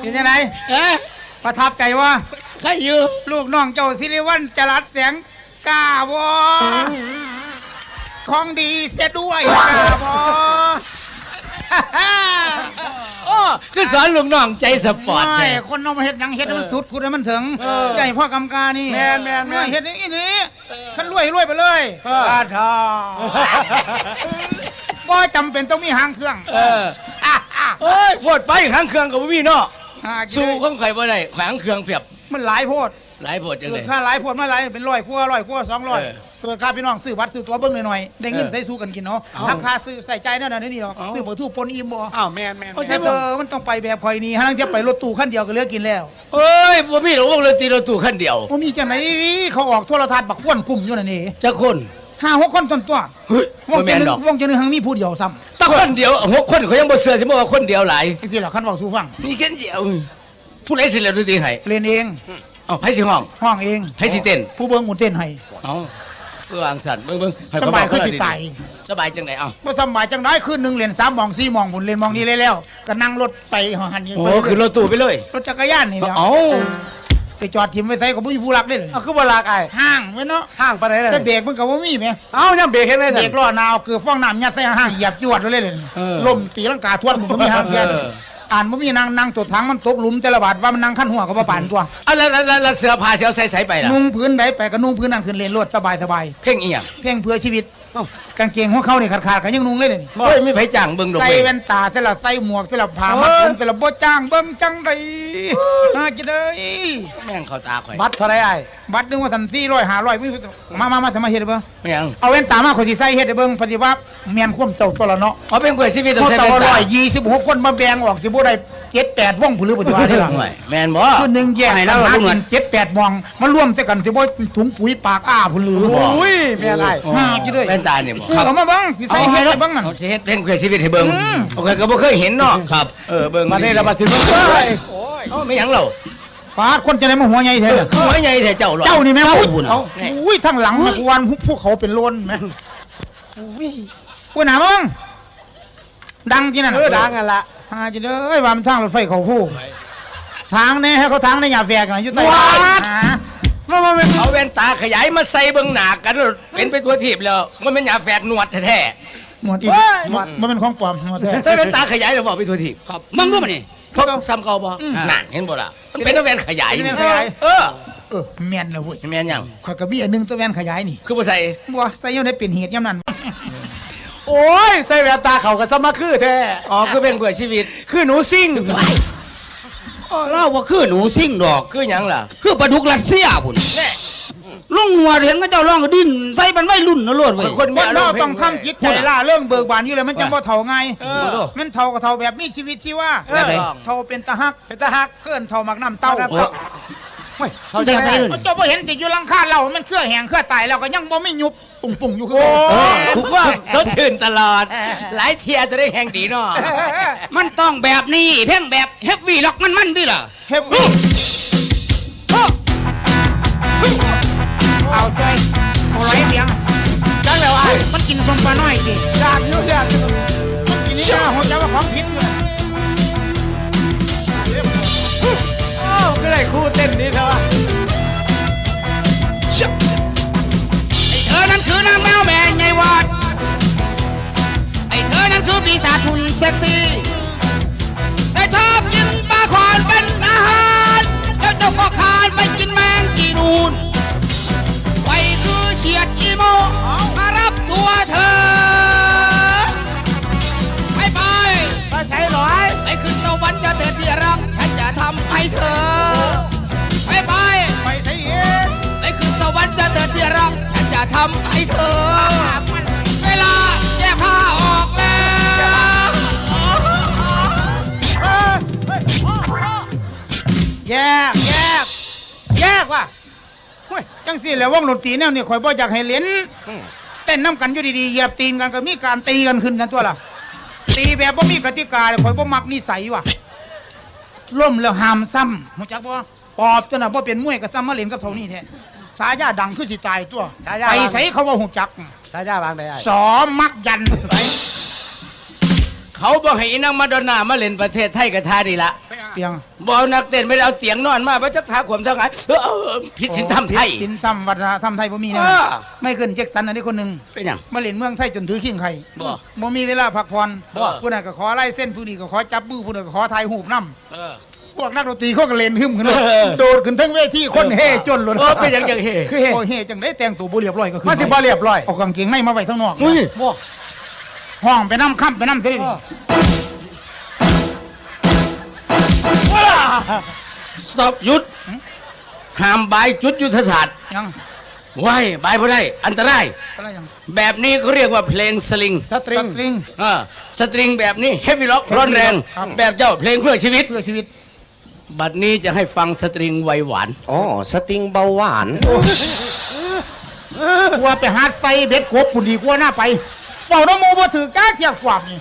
เป็นยังไงเอ๊ะประทับใจว่าใครอยู่ลูกน้องเจ้าสิริวัลจรัสแสงกล้าวอของดีเสียด้วยกล้าวอโอ้คือสอนลูกน้องใจสปอร์ตไม่แท้คนน้องมาเฮ็ดหยังเฮ็ดให้มันสุดคุณให้มันถึงใหญ่พ่อกำกานี่แม่นแม่นแม่น เฮ็ดอย่างนี้นี่ฉันรวยรวยไปเลยเอออาทาก็จำเป็นต้องมีหางเครื่อง เออ โอ้ยปวดไปข้างเครื่องกับพี่เนาะหากินสู้ข้องไข่บ่ได้แขวงเครื่องเพียบมันหลายโพดหลายปวดจังเกิเลดย ค่าหลายโพดมาหลายเป็นร้อยกว่าร้อยกว่าสองร้อยเออเกิดค่าพี่น้องซื้อบัตรซื้อตั๋วเบิ้งหน่อยๆได้เงินเออใส่สู้กันกินเนาะเอาราคาซื้อใส่ใจนั่นน่ะนี่เนาะซื้อเบอร์ทูปนอิ่มบ่อ้าวแม่นแม่นเพราะฉะนั้นเออมันต้องไปแบบคอยนี่ฮะนั่งจะไปรถตู้ขั้นเดียวก็เหลือกินแล้วเอ้ยบ่มีหรอกวงดนตรีรถตู้คันเดียวว่ามีจังไหนเขาออกโทรทัศน์บักควนกลุ่มอยู่นั่นนี่จะคนห้าหกคนต้นตัวเฮ้ยวงบ่จะแม่นนึงดอก วงจะนึงหังมีผู้เดียวซ้แตะคนเดียวหกคนเขายังบ่เชื่อสิบ่ว่าคนเดียวหลายำจังซี่ล่ะคันเว้าสู่ฟัง มีแค่เดียวผู้ใดสิเล่นดนตรีให้เล่นเอง เอ้าไผสิห้อง ห้องเองไผสิเต้น ผู้เบิ่งหมุนเต้นให้เอ้าเพื่อวางสันเบิ่งเบิ่งให้สบายเขคือเขสิตายสบายจังไดเอ้าบ่สบายจังได้คืนหนึงเล่นสามหมองสี่หมองบุญเล่นหมองนี้เลยแล้ว ก็นั่งรถไปหันนี่โอ้คือรถตู้ไปเลย รถจักรยานนี่แหล้วเอ้า ไปจอดทิมไว้ใส่ก็บ่มีผู้รักได้เลยเอาคือบ่ลากไอ้ห้างไว้เนาะห้างไปไหนเลยแต่เบรกมันก็บ่มีแหมเอ้ายังเบรกเห็นไหมเบรกล้อนาวเกือบฟ้องน้ำยัดใส่ห้างเหยียบจวดเลยเลยลมตีลังกาทวนมันบ่มีห้างแก่อ่านบ่มีนางนางตัวถังมันตกหลุมแต่ละบาทว่ามันนางขั้นหัวก็บ่ปานตัวอะแล้วแล้วแล้วแล้วเสื้อผ้าเสียวใส่ใส่ไปล่ะนุ่งพื้นใดไปก็นุ่งพื้นนั่งขึ้นเลนรถสบายสบายเพ่งอีหยังเพียงเพื่อชีวิต กางเกงหัวเขานี่ขาดขาดๆก็ยังนุ่งเลยนี่โอ้ยไม่ไผจ้างเบิ่งดอกใส่เว้ยแว่นตาแต่ละใส่หมวกแต่ละผ้ามัดผมแต่ละบ่จ้างเบิ่งจังไดน่าจะได้แม่งเข้าตาข่อยบัตรเท่าไหรไอ้บัตรหนึงว่าสัน400 500มีมามามาสมาเฮ็ดได้เบิ่งไม่หยังเอาแว่นตามาขอยสิใส่เฮ็ดได้เบิ่งปฏิวัติแม่นความเจ้าตัวละเนาะเอาเป็นเพื่อชีวิตต้องเขาใส่เต่าแว่นร้ตาอยยี่สิบหกคนมาแบ่งออกสิบ่ได้เจ็ดแปดวงผู้หรือปัจจุบันนี่ล่ะห่วยแม่นบ่คือหนึ่งแยกไปกันแล้วหาลุงกิเงินนเจ็ดแปดมองมันรวมแต่กันสิบ่ถุงปุ๋ยปากอ้าผู้หรือบ่โอ้ยแม่นไอ้หาจิเด้ยแว่นตาเนี่ยบ่เออเอามาเบ้างสิใส่เฮ็ดได้เบ้างนั่น เอาสิเฮ็ดเพ่งเพื่อชีวิตให้เบิ่งโอเคก็บ่เคยเห็นเนาะครับ เออเบิ่งมาเนี่ยเรามาถึงเมื่อไหร่เอ้าไม่หยังเราฟาดคนจะได้มาหัวใหญ่แท้เนี่ยหัวใหญ่แท้เจ้าหรอเจ้านี่แม่งเจ้าอุ้ยบุญเอาเอาอุ้ยทั้งหลังแม่งวันภูเขาเป็นโลนแม่อุ้ยอุ้ยหนาบ้างดังที่นั่นเออดังกันละหาจิเด้ยว่ามันทางรถไฟเขาผู้ทางแน่ให้เขาทางในหยาแฝกกันอยู่ใต้หา มามามาเอาแว่นตาขยายมาใส่เบิ่งหน้ากันแล้วเป็นไปทั่วทีบแล้วมันเป็นหยาแฝกหนวดแท้หมวดอีกหมวดมันเป็นของปลอมหมวดแท้ๆใส่แว่นตาขยายแล้วบอกไปทั่วทีบครับมึงรู้มั้ยนี่เขาซ้ำเก่าบ่นั่นเห็นบ่ล่ะมันเป็นแว่นขยายเป็นแว่นขยาย เออเออแม่นเลยเว้ยแม่นหยังข่อยก็มีอันหนึงตัวแว่นขยายนี่คือบ่ใส่บัวใส่ยังได้เป็นเหตุยามนั้นโอ้ยใส่แว่นตาเขาก็สมาคือแท้อ๋อคือเป็นเพื่อชีวิต คือหนูซิ่ง เล่าว่าคือหนูซิ่งดอก คือหยังล่ะคือปลาดุกรัสเซียพุ่นแน่ ล่องหัวเห็นก็เจ้าล่องก็ดิ้นใส่มันไม่รุ่นนะโลดเว้ย คนมีคนอารเรามณ์ต้องทำจิตใจล่าเรื่องเบิกบานอยู่เลยมันจังบ่เท่าไงเออมันเท่ากับเท่าแบบมีชีวิตชีว่าแบบไหน เท่าเป็นตาฮักเป็นตาหักเคลื่อนเท่ามักน้ำเต้ามักน้ำเต้า เฮ้ยเขาเดี๋จะยวได้ไปเลยมันเจ้าบ่เห็นติดอยู่หลังคาเรามันเคลื่อแหงเคลื่อตายแล้วก็ยังบ่ไม่ยุบปุ่งปุ่งๆอยู่คือโอ้ถูกว่าสดชื่นตลอด หลายเทียจะได้แห่งดีเนาะมันต้องแบบนี้เพ่งแบบเฮฟวี่ล็อกมันมันด้วยล่ะเฮฟวี่เอาใจเอาไรเสียงจังแล้วไอ้มันกินสมปลาน้อยสิอยากอยู่อยากอยู่มันกินนี่หัวใจว่าของผิดอยู่ คือได้คู่เต้นนี้เถอะไอ้เธอนั้นคือนางแมวแม่ใหญ่วาดไอ้เธอนั้นคือปีศาจหุ่นเซ็กซี่แต่ชอบกินปลาขอนเป็นอาหารแล้วเจ้าก็คา ทำให้เธอ เวลาแยกผ้าออกแล้วแยกแยกแยกว่ะเฮ้ยจังสิแหล้ววงดนตรีแนวนี้ข่อยบ่อยากให้เล่นเต้นน้ำกันอยู่ดีๆเหยียบตีนกันก็มีการตีกันขึ้นกันตัวล่ะตีแบบบ่มีกติกาเลยข่อยบ่มักนิสัยว่ะล่มแล้วหามซ้ำรู้จักบ่ปอบจนน่ะบ่เป็นมวยก็ซ้ำมาเล่นกับเท่านี้แท้ สายาดังคือสิตายตัว ฉายา ไปใส่เขาว่าหูจัก สายาบางได้ไอ้สอมักยันไปเขาบอกให้อีนางมาดอนนามาเล่นประเทศไทยกับทาดีละเตียงบอกนักเต้นไม่ได้เอาเตียงนอนมาเพราะจักทาขวมสังไงเออเออผิดศีลธรรมไทยผิดศีลธรรมวัฒนธรรมไทยบ่มีนะเออ ไม่เกินแจ็คสันอันนี้คนหนึ่งเป็นหยัง มาเล่นเมืองไทยจนถือขิงไข่บ่บ่มีเวลาพักผ่อนบ่ ผู้นั้นก็ขอไล่เส้นผู้นี้ก็ขอจับมือผู้นั้นก็ขอถ่ายรูปนํเออ พวกนักดนตรีเขาก็เล่นหึมขึ้นเลยเออโดดขึ้นทั้งเวทีคนเฮจนเลยเออเป็นหยังจังเฮคือเฮ็ดโอ้เฮจังได้แต่งตัวบ่เรียบร้อยก็คือมันสิบ่เรียบร้อยเอากางเกงในมาไว้ข้างนอกอุ้ยบ่ห้องไปน้ำค่ำไปน้ำเท่านี้สต็อปหยุดห้ามบายจุดยุทธศาสตร์ยังไว้บายบ่ได้ อันตรายอะไรยังแบบนี้เขาเรียกว่าเพลงสลิงสตริงสตริงเออสตริงแบบนี้เฮฟวี่ล็อกร้อนแรงครับแบบเจ้าเพลงเพื่อชีวิตเพื่อชีวิต บัดนี้จะให้ฟังสตริงไวหวาน อ๋อ สติงเบาหวาน กลัวไปหาดไฟเบ็ดกบปุ่นดีกว่าหน้าไปเป่าน้ำมูบ่ถือก้าเทียบกว่านี่